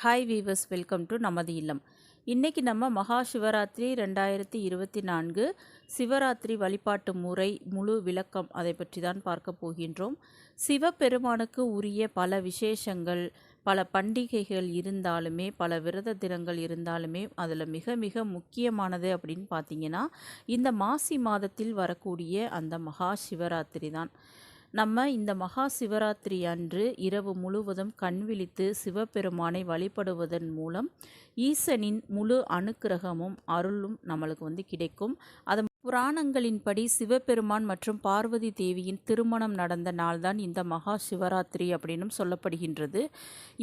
Hi viewers welcome to நமது இல்லம். இன்றைக்கி நம்ம மகா சிவராத்திரி ரெண்டாயிரத்தி இருபத்தி நான்கு சிவராத்திரி வழிபாட்டு முறை முழு விளக்கம் அதை பற்றி தான் பார்க்க போகின்றோம். சிவபெருமானுக்கு உரிய பல விசேஷங்கள் பல பண்டிகைகள் இருந்தாலுமே பல விரத தினங்கள் இருந்தாலுமே அதில் மிக மிக முக்கியமானது அப்படின்னு பார்த்தீங்கன்னா இந்த மாசி மாதத்தில் வரக்கூடிய அந்த மகா சிவராத்திரி தான். நம்ம இந்த மகா சிவராத்திரி அன்று இரவு முழுவதும் கண் விழித்து சிவபெருமானை வழிபடுவதன் மூலம் ஈசனின் முழு அனுக்கிரகமும் அருளும் நம்மளுக்கு வந்து கிடைக்கும். அது புராணங்களின்படி சிவபெருமான் மற்றும் பார்வதி தேவியின் திருமணம் நடந்த நாள்தான் இந்த மகா சிவராத்திரி அப்படின்னும் சொல்லப்படுகின்றது.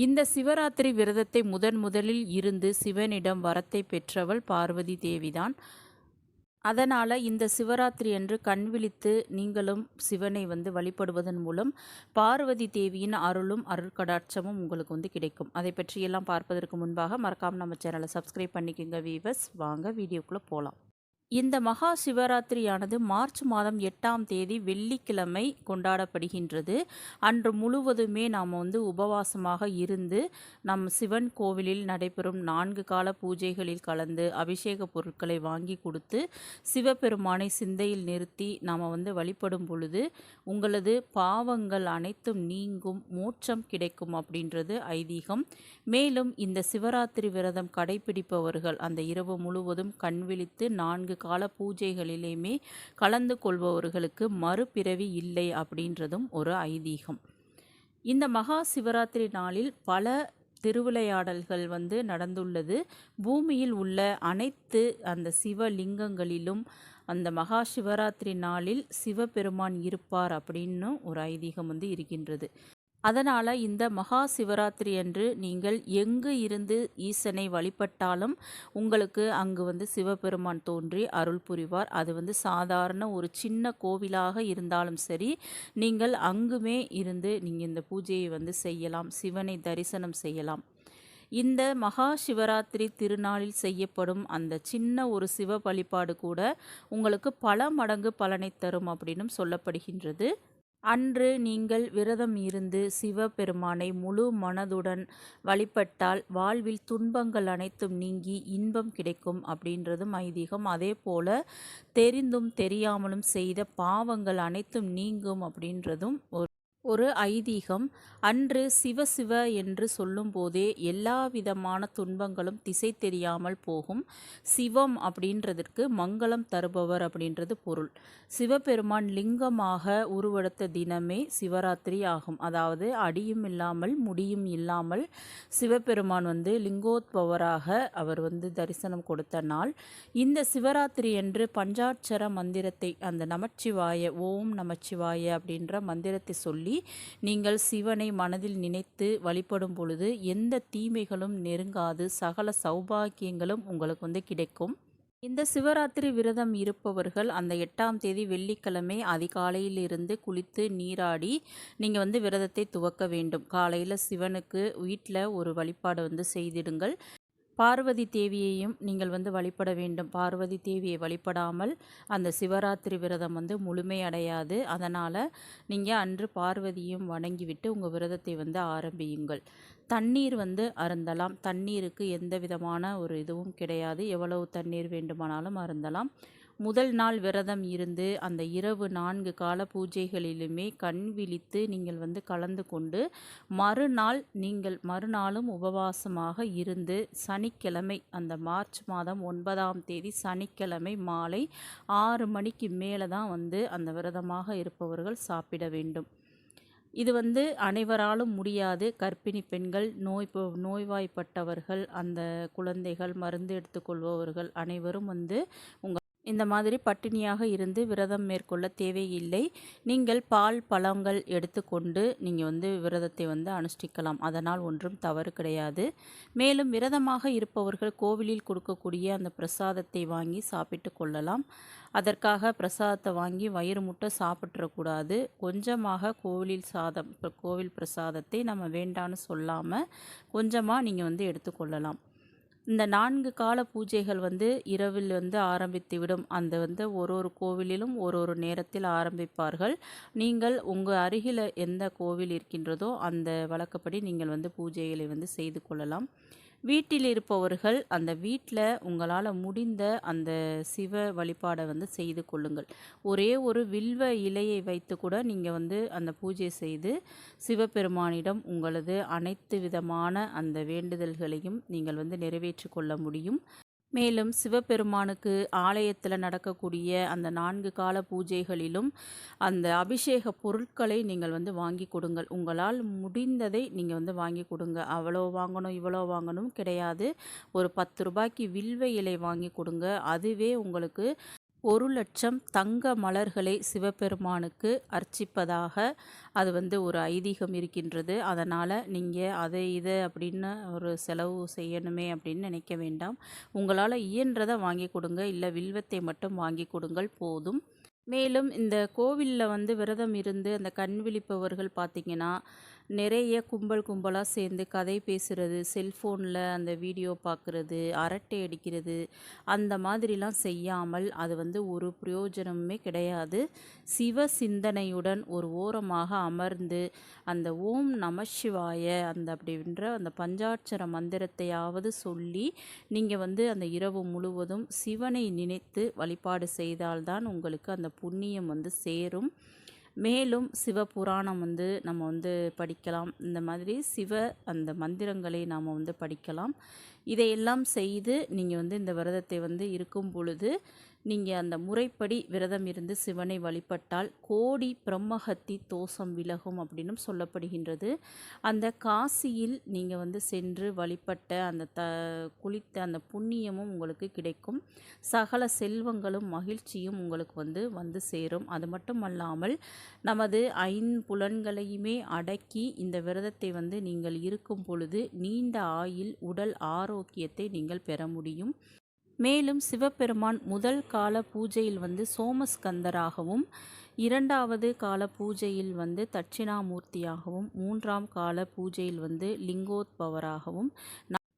இந்த சிவராத்திரி விரதத்தை முதன் முதலில் இருந்து சிவனிடம் வரத்தை பெற்றவள் பார்வதி தேவிதான். அதனால் இந்த சிவராத்திரி அன்று கண் விழித்து நீங்களும் சிவனை வந்து வழிபடுவதன் மூலம் பார்வதி தேவியின் அருளும் அருட்கடாட்சமும் உங்களுக்கு வந்து கிடைக்கும். அதை பற்றியெல்லாம் பார்ப்பதற்கு முன்பாக மறக்காமல் நம்ம சேனலை சப்ஸ்கிரைப் பண்ணிக்கோங்க வீவர்ஸ் வாங்க வீடியோக்குள்ளே போகலாம் இந்த மகா சிவராத்திரியானது மார்ச் மாதம் எட்டாம் தேதி வெள்ளிக்கிழமை கொண்டாடப்படுகின்றது. அன்று முழுவதுமே நாம் வந்து உபவாசமாக இருந்து நம் சிவன் கோவிலில் நடைபெறும் நான்கு கால பூஜைகளில் கலந்து அபிஷேக பொருட்களை வாங்கி கொடுத்து சிவபெருமானை சிந்தையில் நிறுத்தி நாம் வந்து வழிபடும் பொழுது உங்களது பாவங்கள் அனைத்தும் நீங்கும் மோட்சம் கிடைக்கும் அப்படின்றது ஐதீகம். மேலும் இந்த சிவராத்திரி விரதம் கடைபிடிப்பவர்கள் அந்த இரவு முழுவதும் கண்விழித்து நான்கு கால பூஜைகளிலேயுமே கலந்து கொள்பவர்களுக்கு மறுபிறவி இல்லை அப்படின்றதும் ஒரு ஐதீகம். இந்த மகா சிவராத்திரி நாளில் பல திருவிளையாடல்கள் வந்து நடந்துள்ளது. பூமியில் உள்ள அனைத்து அந்த சிவலிங்கங்களிலும் அந்த மகா சிவராத்திரி நாளில் சிவபெருமான் இருப்பார் அப்படின்னு ஒரு ஐதீகம் வந்து இருக்கின்றது. அதனால் இந்த மகா சிவராத்திரி அன்று நீங்கள் எங்கு இருந்து ஈசனை வழிபட்டாலும் உங்களுக்கு அங்கு வந்து சிவபெருமான் தோன்றி அருள் புரிவார். அது வந்து சாதாரண ஒரு சின்ன கோவிலாக இருந்தாலும் சரி நீங்கள் அங்குமே இருந்து நீங்கள் இந்த பூஜையை வந்து செய்யலாம் சிவனை தரிசனம் செய்யலாம். இந்த மகா சிவராத்திரி திருநாளில் செய்யப்படும் அந்த சின்ன ஒரு சிவ வழிபாடு கூட உங்களுக்கு பல மடங்கு பலனை தரும் அப்படின்னும் சொல்லப்படுகின்றது. அன்று நீங்கள் விரதம் இருந்து சிவபெருமானை முழு மனதுடன் வழிபட்டால் வாழ்வில் துன்பங்கள் அனைத்தும் நீங்கி இன்பம் கிடைக்கும் அப்படின்றதும் ஐதீகம். அதே போல தெரிந்தும் தெரியாமலும் செய்த பாவங்கள் அனைத்தும் நீங்கும் அப்படின்றதும் ஒரு ஒரு ஐதீகம் அன்று சிவ சிவ என்று சொல்லும்போதே எல்லா விதமான துன்பங்களும் திசை தெரியாமல் போகும். சிவம் அப்படின்றதற்கு மங்களம் தருபவர் அப்படின்றது பொருள். சிவபெருமான் லிங்கமாக உருவெடுத்த தினமே சிவராத்திரி ஆகும். அதாவது அடியும் இல்லாமல் முடியும் இல்லாமல் சிவபெருமான் வந்து லிங்கோத்பவராக அவர் வந்து தரிசனம் கொடுத்த நாள். இந்த சிவராத்திரி என்று பஞ்சாட்சர மந்திரத்தை அந்த நமச்சிவாய ஓம் நமச்சிவாய அப்படின்ற மந்திரத்தை சொல்லி நீங்கள் சிவனை மனதில் நினைத்து வழிபடும் பொழுது எந்த தீமைகளும் நெருங்காது சகல சௌபாகியங்களும் உங்களுக்கு வந்து கிடைக்கும். இந்த சிவராத்திரி விரதம் இருப்பவர்கள் அந்த எட்டாம் தேதி வெள்ளிக்கிழமை அதிகாலையிலிருந்து குளித்து நீராடி நீங்கள் வந்து விரதத்தை துவக்க வேண்டும். காலையில் சிவனுக்கு வீட்டில் ஒரு வழிபாடு வந்து செய்திடுங்கள். பார்வதி தேவியையும் நீங்கள் வந்து வழிபட வேண்டும். பார்வதி தேவியை வழிபடாமல் அந்த சிவராத்திரி விரதம் வந்து முழுமையடையாது அதனால் நீங்கள் அன்று பார்வதியும் வணங்கிவிட்டு உங்கள் விரதத்தை வந்து ஆரம்பியுங்கள். தண்ணீர் வந்து அருந்தலாம். தண்ணீருக்கு எந்த விதமான ஒரு இதுவும் கிடையாது. எவ்வளவு தண்ணீர் வேண்டுமானாலும் அருந்தலாம். முதல் நாள் விரதம் இருந்து அந்த இரவு நான்கு கால பூஜைகளிலுமே கண் விழித்து நீங்கள் வந்து கலந்து கொண்டு மறுநாள் நீங்கள் மறுநாளும் உபவாசமாக இருந்து சனிக்கிழமை அந்த மார்ச் மாதம் ஒன்பதாம் தேதி சனிக்கிழமை மாலை ஆறு மணிக்கு மேலே தான் வந்து அந்த விரதமாக இருப்பவர்கள் சாப்பிட வேண்டும். இது வந்து அனைவராலும் முடியாது. கர்ப்பிணி பெண்கள் நோய் நோய்வாய்ப்பட்டவர்கள் அந்த குழந்தைகள் மருந்து எடுத்துக்கொள்பவர்கள் அனைவரும் வந்து உங்கள் இந்த மாதிரி பட்டினியாக இருந்து விரதம் மேற்கொள்ள தேவையில்லை. நீங்கள் பால் பழங்கள் எடுத்துக்கொண்டு நீங்கள் வந்து விரதத்தை வந்து அனுஷ்டிக்கலாம். அதனால் ஒன்றும் தவறு கிடையாது. மேலும் விரதமாக இருப்பவர்கள் கோவிலில் கொடுக்கக்கூடிய அந்த பிரசாதத்தை வாங்கி சாப்பிட்டு கொள்ளலாம். அதற்காக பிரசாதத்தை வாங்கி வயிறு முட்டை சாப்பிட்றக்கூடாது கொஞ்சமாக கோவிலில் சாதம் கோவில் பிரசாதத்தை நம்ம வேண்டான்னு சொல்லாமல் கொஞ்சமாக நீங்கள் வந்து எடுத்துக்கொள்ளலாம் இந்த நான்கு கால பூஜைகள் வந்து இரவில் வந்து ஆரம்பித்துவிடும் அந்த வந்து ஒரு ஒரு கோவிலிலும் ஒரு ஒரு நேரத்தில் ஆரம்பிப்பார்கள். நீங்கள் உங்கள் அருகில் எந்த கோவில் இருக்கின்றதோ அந்த வழக்கப்படி நீங்கள் வந்து பூஜைகளை வந்து செய்து கொள்ளலாம். வீட்டில் இருப்பவர்கள் அந்த வீட்டில் உங்களால் முடிந்த அந்த சிவ வழிபாடை வந்து செய்து கொள்ளுங்கள். ஒரே ஒரு வில்வ இலையை வைத்து கூட நீங்கள் வந்து அந்த பூஜை செய்து சிவபெருமானிடம் உங்களது அனைத்து விதமான அந்த வேண்டுதல்களையும் நீங்கள் வந்து நிறைவேற்றி கொள்ள முடியும். மேலும் சிவபெருமானுக்கு ஆலயத்தில் நடக்கக்கூடிய அந்த நான்கு கால பூஜைகளிலும் அந்த அபிஷேக பொருட்களை நீங்கள் வந்து வாங்கி கொடுங்கள். உங்களால் முடிந்ததை நீங்கள் வந்து வாங்கி கொடுங்க. அவ்வளோ வாங்கணும் இவ்வளோ வாங்கணும் கிடையாது. ஒரு பத்து ரூபாய்க்கு வில்வ இலை வாங்கி கொடுங்க. அதுவே உங்களுக்கு ஒரு லட்சம் தங்க மலர்களை சிவபெருமானுக்கு அர்ச்சிப்பதாக அது வந்து ஒரு ஐதீகம் இருக்கின்றது. அதனால் நீங்கள் அதை இதை அப்படின்னு ஒரு செலவு செய்யணுமே அப்படின்னு நினைக்க வேண்டாம். உங்களால் இயன்றதை வாங்கி கொடுங்க. இல்லை வில்வத்தை மட்டும் வாங்கி கொடுங்கள். போதும். மேலும் இந்த கோவிலில் வந்து விரதம் இருந்து அந்த கண் விழிப்பவர்கள் பார்த்திங்கன்னா நிறைய கும்பல் கும்பலாக சேர்ந்து கதை பேசுகிறது செல்ஃபோனில் அந்த வீடியோ பார்க்குறது அரட்டை அடிக்கிறது அந்த மாதிரிலாம் செய்யாமல் அது வந்து ஒரு பிரயோஜனமுமே கிடையாது. சிவ சிந்தனையுடன் ஒரு ஓரமாக அமர்ந்து அந்த ஓம் நம சிவாய அந்த அப்படின்ற அந்த பஞ்சாட்சர மந்திரத்தையாவது சொல்லி நீங்கள் வந்து அந்த இரவு முழுவதும் சிவனை நினைத்து வழிபாடு செய்தால்தான் உங்களுக்கு அந்த புண்ணியம் வந்து சேரும். மேலும் சிவ புராணம் வந்து நம்ம வந்து படிக்கலாம். இந்த மாதிரி சிவ அந்த மந்திரங்களை நாம் வந்து படிக்கலாம். இதையெல்லாம் செய்து நீங்கள் வந்து இந்த விரதத்தை வந்து இருக்கும் பொழுது நீங்கள் அந்த முறைப்படி விரதம் இருந்து சிவனை வழிபட்டால் கோடி பிரம்மஹத்தி தோஷம் விலகும் அப்படின்னும் சொல்லப்படுகின்றது. அந்த காசியில் நீங்கள் வந்து சென்று வழிபட்ட அந்த த குளித்த அந்த புண்ணியமும் உங்களுக்கு கிடைக்கும். சகல செல்வங்களும் மகிழ்ச்சியும் உங்களுக்கு வந்து வந்து சேரும். அது மட்டும் அல்லாமல் நமது ஐம்புலன்களையுமே அடக்கி இந்த விரதத்தை வந்து நீங்கள் இருக்கும் பொழுது நீண்ட ஆயில் உடல் ஆரோக்கியத்தை நீங்கள் பெற முடியும். மேலும் சிவபெருமான் முதல் கால பூஜையில் வந்து சோமஸ்கந்தராகவும் இரண்டாவது கால பூஜையில் வந்து தட்சிணாமூர்த்தியாகவும் மூன்றாம் கால பூஜையில் வந்து லிங்கோத்பவராகவும்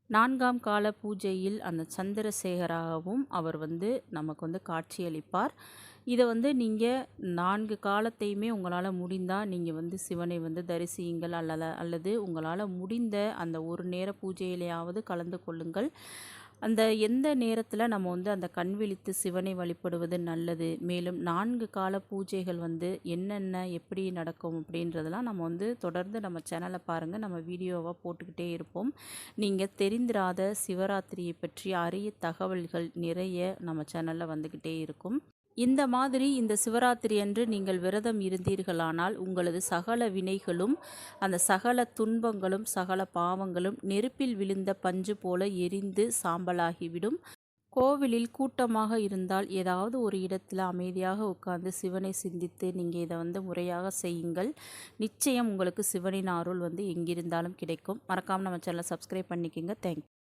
நான்காம் கால பூஜையில் அந்த சந்திரசேகராகவும் அவர் வந்து நமக்கு வந்து காட்சியளிப்பார். இதை வந்து நீங்கள் நான்கு காலத்தையுமே உங்களால் முடிந்தால் நீங்கள் வந்து சிவனை வந்து தரிசியுங்கள் அல்லது அல்லது உங்களால் முடிந்த அந்த ஒரு நேர பூஜையிலேயாவது கலந்து கொள்ளுங்கள். அந்த எந்த நேரத்தில் நம்ம வந்து அந்த கண் விழித்து சிவனை வழிபடுவது நல்லது? மேலும் நான்கு கால பூஜைகள் வந்து என்னென்ன எப்படி நடக்கும் அப்படின்றதெல்லாம் நம்ம வந்து தொடர்ந்து நம்ம சேனலை பாருங்கள் நம்ம வீடியோவாக போட்டுக்கிட்டே இருப்போம். நீங்கள் தெரிந்திராத சிவராத்திரியை பற்றி அரிய தகவல்கள் நிறைய நம்ம சேனலில் வந்துக்கிட்டே இருக்கும். இந்த மாதிரி இந்த சிவராத்திரி அன்று நீங்கள் விரதம் இருந்தீர்களானால் உங்களது சகல வினைகளும் அந்த சகல துன்பங்களும் சகல பாவங்களும் நெருப்பில் விழுந்த பஞ்சு போல எரிந்து சாம்பலாகிவிடும். கோவிலில் கூட்டமாக இருந்தால் ஏதாவது ஒரு இடத்துல அமைதியாக உட்கார்ந்து சிவனை சிந்தித்து நீங்கள் இதை வந்து முறையாக செய்யுங்கள். நிச்சயம் உங்களுக்கு சிவனின் அருள் வந்து எங்கிருந்தாலும் கிடைக்கும். மறக்காமல் நம்ம சேனலை சப்ஸ்கிரைப் பண்ணிக்கோங்க. தேங்க்யூ